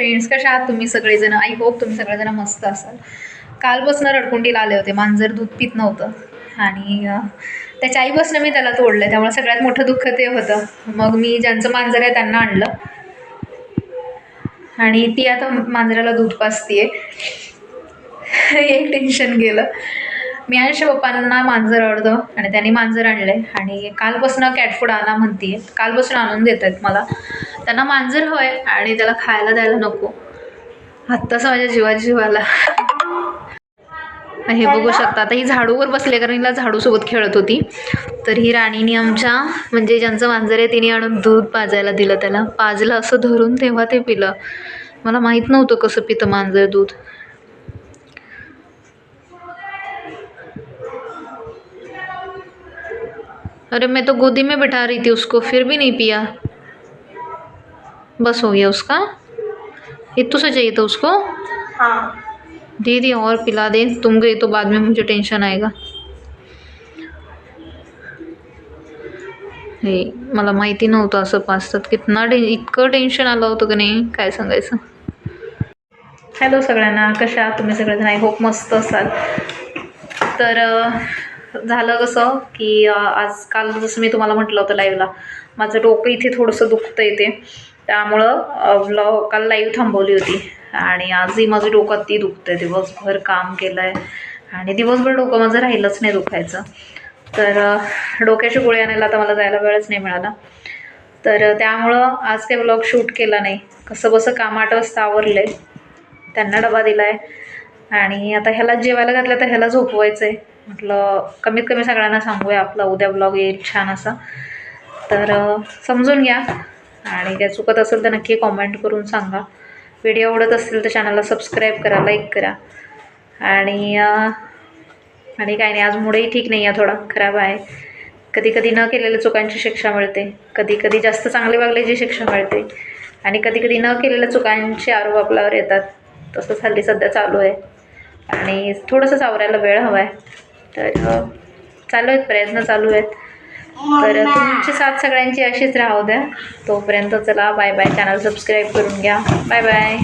Friends कशा आहात तुम्ही सगळेजण? आय होप तुम्ही सगळेजण मस्त असाल. कालपासून रडकुंडीला आले होते मांजर दूध पित नव्हतं. आणि त्याच्या आईपासून मी त्याला तोडलं त्यामुळे सगळ्यात मोठं दुःख ते होतं. मग मी ज्यांचं मांजर आहे त्यांना आणलं. आणि ती आता मांजराला दूध पाजतीये. एक टेन्शन गेलं. मी आणि पप्पांना मांजर आवडतं आणि त्यांनी मांजर आणले. आणि कालपासून कॅट फूड आणा म्हणते कालपासून आणून देत आहेत मला. त्यांना मांजर हवं आहे आणि त्याला खायला द्यायला नको. आत्ताच माझ्या जीवा जीवाला हे बघू शकता. आता ही झाडूवर बसले कारण हिला झाडूसोबत खेळत होती. तर ही राणीने आमच्या म्हणजे ज्यांचं मांजर आहे तिने आणून दूध पाजायला दिलं त्याला. पाजलं असं धरून तेव्हा ते पिलं. मला माहीत नव्हतं कसं पितं मांजर दूध. अरे मैं तो गोदी में बिठा रही थी उसको फिर भी नहीं पिया। बस हो गया उसका। इतू से चाहिए था उसको? हाँ। दे दिया और पिला दे तुम गई तो बाद में मुझे टेंशन आएगा। हे मला माहिती नव्हतं असं पाचतात कितना टे इतकं टेन्शन आलं होतं का नाही काय सांगायचं हॅलो सगळ्यांना कशा तुम्ही सगळेजण? आय होप मस्त असाल. तर झालं कसं की आजकाल आज काल जसं मी तुम्हाला म्हटलं होतं लाईव्हला माझं डोकं इथे थोडंसं दुखतं इथे त्यामुळं ब्लॉग काल लाईव्ह थांबवली होती. आणि आजही माझं डोकं अति दुखतं आहे दिवसभर काम केलं आहे आणि दिवसभर डोकं माझं राहिलंच नाही दुखायचं. तर डोक्याची गोळी आणायला आता मला जायला वेळच नाही मिळाला. तर त्यामुळं आज काही ब्लॉग शूट केला नाही. कसं बसं काम आठ वाजता आवरलं आहे त्यांना डबा दिला आहे आणि आता ह्याला जेवायला घातलं तर ह्याला झोपवायचं आहे म्हटलं कमीत कमी सगळ्यांना सांगूया आपला उद्या ब्लॉग येईल छान असा. तर समजून घ्या. आणि काय चुकत असेल तर नक्की कॉमेंट करून सांगा. व्हिडिओ आवडत असेल तर चॅनलला सबस्क्राईब करा लाईक करा. आणि आणि काय नाही आज मूडही ठीक नाही आहे थोडा खराब आहे. कधी कधी न केलेल्या चुकांची शिक्षा मिळते. कधी कधी जास्त चांगले वागल्याची शिक्षा मिळते. आणि कधी कधी न केलेल्या चुकांचे आरोप आपल्यावर येतात. तसंच हल्ली सध्या चालू आहे. आणि थोडंसं सावरायला वेळ हवा आहे. तर चालू आहेत प्रयत्न चालू आहेत. तर तुमची साथ सगळ्यांची अशीच राहू द्या. तोपर्यंत चला बाय बाय चॅनल सबस्क्राईब करून घ्या. Bye bye